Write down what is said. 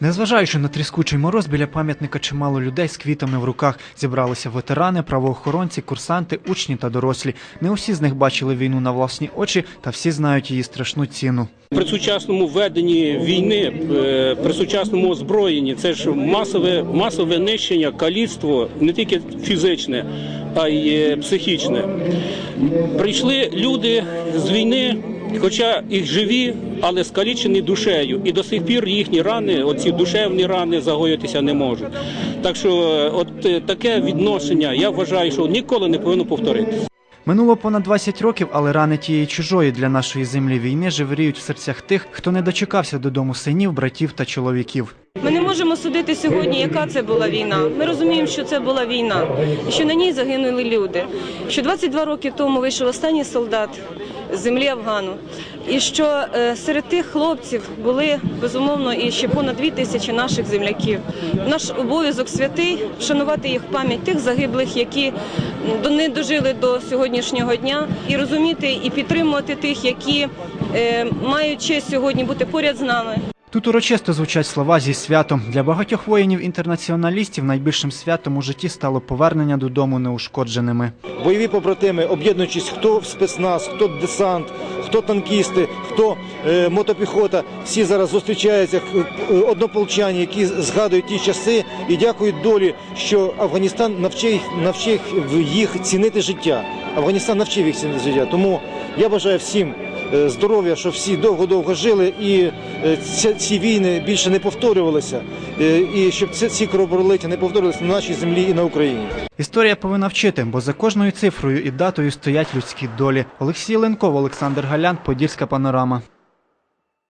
Незважаючи на тріскучий мороз, біля пам'ятника чимало людей з квітами в руках зібралися ветерани, правоохоронці, курсанти, учні та дорослі. Не усі з них бачили війну на власні очі, та всі знають її страшну ціну. При сучасному веденні війни, е, при сучасному озброєнні, це ж масове, масове нищення, каліцтво не тільки фізичне, а й е, психічне. Прийшли люди з війни, хоча і живі, але скалічені душею. І до сих пір їхні рани, оці душевні рани, загоїтися не можуть. Так що, е, от е, таке відношення, я вважаю, що ніколи не повинно повторитися. Минуло понад 20 років, але рани тієї чужої для нашої землі війни живріють в серцях тих, хто не дочекався додому синів, братів та чоловіків. Ми не можемо судити сьогодні, яка це була війна. Ми розуміємо, що це була війна, що на ній загинули люди. Що 22 роки тому вийшов останній солдат з землі Афгану, і що е, серед тих хлопців були безумовно і ще понад дві тисячі наших земляків. Наш обов'язок святий вшанувати їх пам'ять тих загиблих, які не дожили до сьогоднішнього дня, і розуміти і підтримувати тих, які е, мають честь сьогодні бути поряд з нами. Тут урочисто звучать слова зі святом. Для багатьох воїнів-інтернаціоналістів найбільшим святом у житті стало повернення додому неушкодженими. бойові побратими, об'єднуючись, хто в спецназ, хто десант, хто танкісти, хто е, мотопіхота, всі зараз зустрічаються е, однополчані, які згадують ті часи і дякують долі, що Афганістан навчив, навчив їх цінити життя. Афганістан навчив їх цінити життя. Тому я бажаю всім здоров'я, щоб всі довго-довго жили і е, ці, війни більше не повторювалися, е, і щоб ці кровопролиття не повторювалися на нашій землі і на Україні. Історія повинна вчити, бо за кожною цифрою і датою стоять людські долі. Олексій Ленков, Олександр Галян, Подільська панорама.